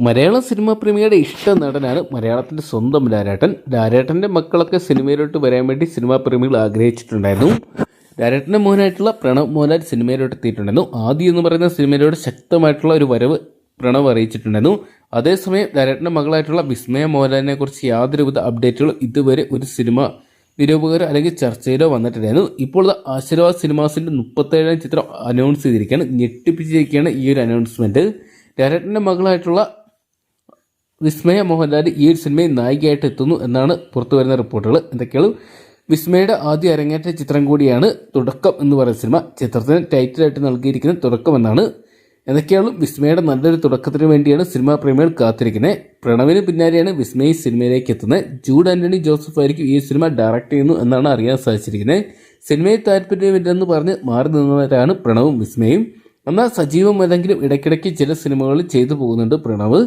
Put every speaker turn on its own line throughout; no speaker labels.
മലയാള cinema പ്രേമിയുടെ ഇഷ്ട നടനാണ് മലയാളത്തിന്റെ സ്വന്തം ലാലേട്ടൻ. ലാലേട്ടന്റെ മക്കളൊക്കെ സിനിമയിലോട്ട് വരാൻ വേണ്ടി സിനിമാ പ്രേമികൾ ആഗ്രഹിച്ചിട്ടുണ്ടായിരുന്നു. ലാലേട്ടന്റെ മോഹനായിട്ടുള്ള പ്രണവ് മോഹൻലാൽ സിനിമയിലോട്ട് എത്തിയിട്ടുണ്ടായിരുന്നു. ആദ്യം എന്ന് പറയുന്ന സിനിമയിലൂടെ ശക്തമായിട്ടുള്ള ഒരു വരവ് പ്രണവ് അറിയിച്ചിട്ടുണ്ടായിരുന്നു. അതേസമയം ലാലേട്ടന്റെ മകളായിട്ടുള്ള വിസ്മയ മോഹൻലാലിനെ കുറിച്ച് യാതൊരുവിധ അപ്ഡേറ്റുകളും ഇതുവരെ ഒരു സിനിമ നിരൂപകരോ അല്ലെങ്കിൽ ചർച്ചയിലോ വന്നിട്ടില്ലായിരുന്നു. ഇപ്പോൾ ആശീർവാദ് സിനിമാസിന്റെ മുപ്പത്തേഴാം ചിത്രം അനൗൺസ് ചെയ്തിരിക്കുകയാണ്. ഞെട്ടിപ്പിച്ചിരിക്കുകയാണ് ഈ ഒരു അനൗൺസ്മെന്റ് ലാലേട്ടന്റെ മകളായിട്ടുള്ള വിസ്മയ മോഹൻലാൽ ഈ ഒരു സിനിമയിൽ നായികയായിട്ട് എത്തുന്നു എന്നാണ് പുറത്തു വരുന്ന റിപ്പോർട്ടുകൾ. എന്തൊക്കെയാണ് വിസ്മയുടെ ആദ്യ അരങ്ങേറ്റ ചിത്രം കൂടിയാണ് തുടക്കം എന്ന് പറയുന്ന സിനിമ. ചിത്രത്തിന് ടൈറ്റിലായിട്ട് നൽകിയിരിക്കുന്ന തുടക്കം എന്നാണ്. എന്തൊക്കെയാണ് വിസ്മയുടെ നല്ലൊരു തുടക്കത്തിന് വേണ്ടിയാണ് സിനിമാ പ്രേമികൾ കാത്തിരിക്കുന്നത്. പ്രണവിന് പിന്നാലെയാണ് വിസ്മയ സിനിമയിലേക്ക് എത്തുന്നത്. ജൂഡ് ആന്റണി ജോസഫ് ആയിരിക്കും ഈ സിനിമ ഡയറക്റ്റ് ചെയ്യുന്നു എന്നാണ് അറിയാൻ സാധിച്ചിരിക്കുന്നത്. സിനിമയിൽ താല്പര്യമില്ലെന്ന് പറഞ്ഞ് മാറി നിന്നവരാണ് പ്രണവും വിസ്മയും. എന്നാൽ സജീവമല്ലെങ്കിലും ഇടയ്ക്കിടയ്ക്ക് ചില സിനിമകൾ ചെയ്തു പോകുന്നുണ്ട് പ്രണവ്.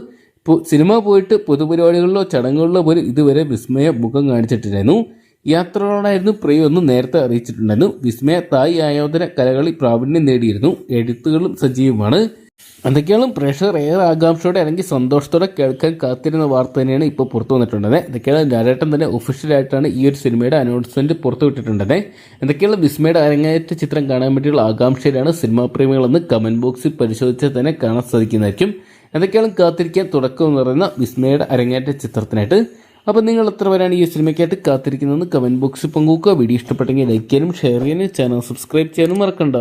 സിനിമ പോയിട്ട് പൊതുപരിപാടികളിലോ ചടങ്ങുകളിലോ പോലും ഇതുവരെ വിസ്മയ മുഖം കാണിച്ചിട്ടില്ലായിരുന്നു. യാത്രകളോടായിരുന്നു പ്രിയമെന്ന് നേരത്തെ അറിയിച്ചിട്ടുണ്ടായിരുന്നു. വിസ്മയ തായ് ആയോധന കലകളിൽ പ്രാവീണ്യം നേടിയിരുന്നു. എഴുത്തുകളും സജീവമാണ്. എന്തൊക്കെയാണ് പ്രഷർ ഏറെ ആകാംക്ഷയോടെ അല്ലെങ്കിൽ സന്തോഷത്തോടെ കേൾക്കാൻ കാത്തിരുന്ന വാർത്ത തന്നെയാണ് ഇപ്പോൾ പുറത്തു വന്നിട്ടുള്ളത്. എന്തൊക്കെയാണ് ലാലേട്ടൻ തന്നെ ഒഫീഷ്യലായിട്ടാണ് ഈ ഒരു സിനിമയുടെ അനൗൺസ്മെന്റ് പുറത്തു വിട്ടിട്ടുള്ളത്. എന്തൊക്കെയാണ് വിസ്മയുടെ അരങ്ങേറ്റ ചിത്രം കാണാൻ വേണ്ടിയുള്ള ആകാംക്ഷയിലാണ് സിനിമാ പ്രേമികളെന്ന് കമന്റ് ബോക്സിൽ പരിശോധിച്ചാൽ തന്നെ കാണാൻ സാധിക്കുന്നതായിരിക്കും. എന്തൊക്കെയാണ് കാത്തിരിക്കാൻ തുടക്കം എന്ന് പറയുന്ന വിസ്മയുടെ അരങ്ങേറ്റ ചിത്രത്തിനായിട്ട്. അപ്പോൾ നിങ്ങൾ എത്ര പേരാണ് ഈ സിനിമയ്ക്കായിട്ട് കാത്തിരിക്കുന്നതെന്ന് കമന്റ് ബോക്സിൽ പങ്കുവെക്കുക. വീഡിയോ ഇഷ്ടപ്പെട്ടെങ്കിൽ ലൈക്ക് ചെയ്യാനും ഷെയർ ചെയ്യാനും ചാനൽ സബ്സ്ക്രൈബ് ചെയ്യാനും മറക്കണ്ട.